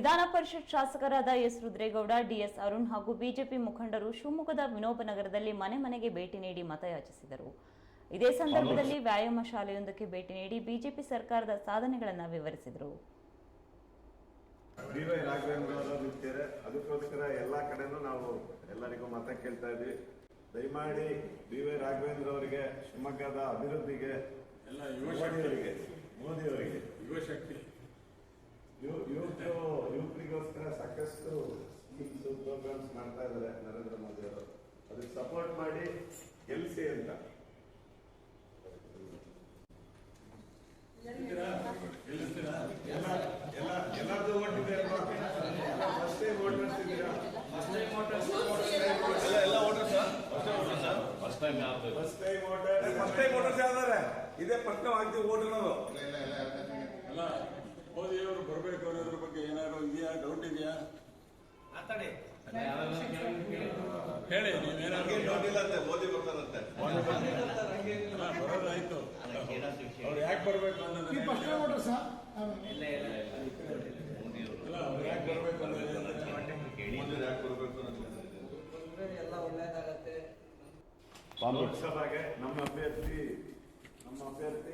ವಿಧಾನ ಪರಿಷತ್ ಶಾಸಕರಾದ S Rudregowda DS Arun ಹಾಗೂ ಬಿಜೆಪಿ ಮುಖಂಡರು ಶಿವಮೊಗ್ಗದ ವಿನೋಬ ನಗರದಲ್ಲಿ ಮನೆ ಮನೆಗೆ ಭೇಟಿ ನೀಡಿ ಮತಯಾಚಿಸಿದರು. ಇದೇ ಸಂದರ್ಭದಲ್ಲಿ ವ್ಯಾಯಾಮ ಶಾಲೆಯೊಂದಕ್ಕೆ ಭೇಟಿ ನೀಡಿ ಬಿಜೆಪಿ ಸರ್ಕಾರದ ಸಾಧನೆಗಳನ್ನು ವಿವರಿಸಿದರು. ಅದಕ್ಕೋಸ್ಕರ ಎಲ್ಲಾ ಕಡೆನೂ ನಾವು ಎಲ್ಲರಿಗೂ ಮತ ಕೇಳ್ತಾ ಇದ್ವಿ ದಯಮಾಡಿ ಡಿ ವೈ ರಾಘವೇಂದ್ರ ಅವರಿಗೆ ಶಿವಮೊಗ್ಗದ ಅಭಿವೃದ್ಧಿಗೆ ಎಲ್ಲ ಯುವ ಯುವಕರಿಗೋಸ್ಕರ ಸ್ಕೀಮ್ಸ್ ಪ್ರೋಗ್ರಾಮ್ಸ್ ಮಾಡ್ತಾ ಇದ್ದಾರೆ ನರೇಂದ್ರ ಮೋದಿ ಅವರು. ಅದಕ್ಕೆ ಸಪೋರ್ಟ್ ಮಾಡಿ ಗೆಲ್ಸಿ ಅಂತ. ಎಲ್ಲರದ್ದು ಓಟ್ ಇದೆ ಫಸ್ಟ್ ಟೈಮ್ ಎಲ್ಲ ಎಲ್ಲ ವೋಟರ್ಸ್ ಫಸ್ಟ್ ಟೈಮ್ ಯಾವ್ದು first time vote first time voters ಯಾವ್ದಾರೆ? ಇದೇ ಪ್ರಶ್ನೆ ಆಗ್ತೀವಿ ವೋಟ್ ಮೋದಿಯವರು ಬರಬೇಕು ಹೇಳಿ ನೀವೇನಾದ್ರು ಇಲ್ಲ ಅಂತೆ ಮೋದಿ ಬರ್ತಾರಂತೆ. ಬರೋದಾಯ್ತು ಅವ್ರು ಯಾಕೆ ಬರಬೇಕು ಅನ್ನೋದನ್ನ ಈ ಇಲ್ಲ ಇಲ್ಲ ಅವ್ರು ಯಾಕೆ ಬರಬೇಕು ಅನ್ನೋದನ್ನ ಮೋದಿ ಯಾಕೆ ಬರ್ಬೇಕು ಅನ್ನೋದು ಎಲ್ಲ ಒಳ್ಳೇದಾಗತ್ತೆ. ಲೋಕಸಭೆಗೆ ನಮ್ಮ ಅಭ್ಯರ್ಥಿ ನಮ್ಮ ಅಭ್ಯರ್ಥಿ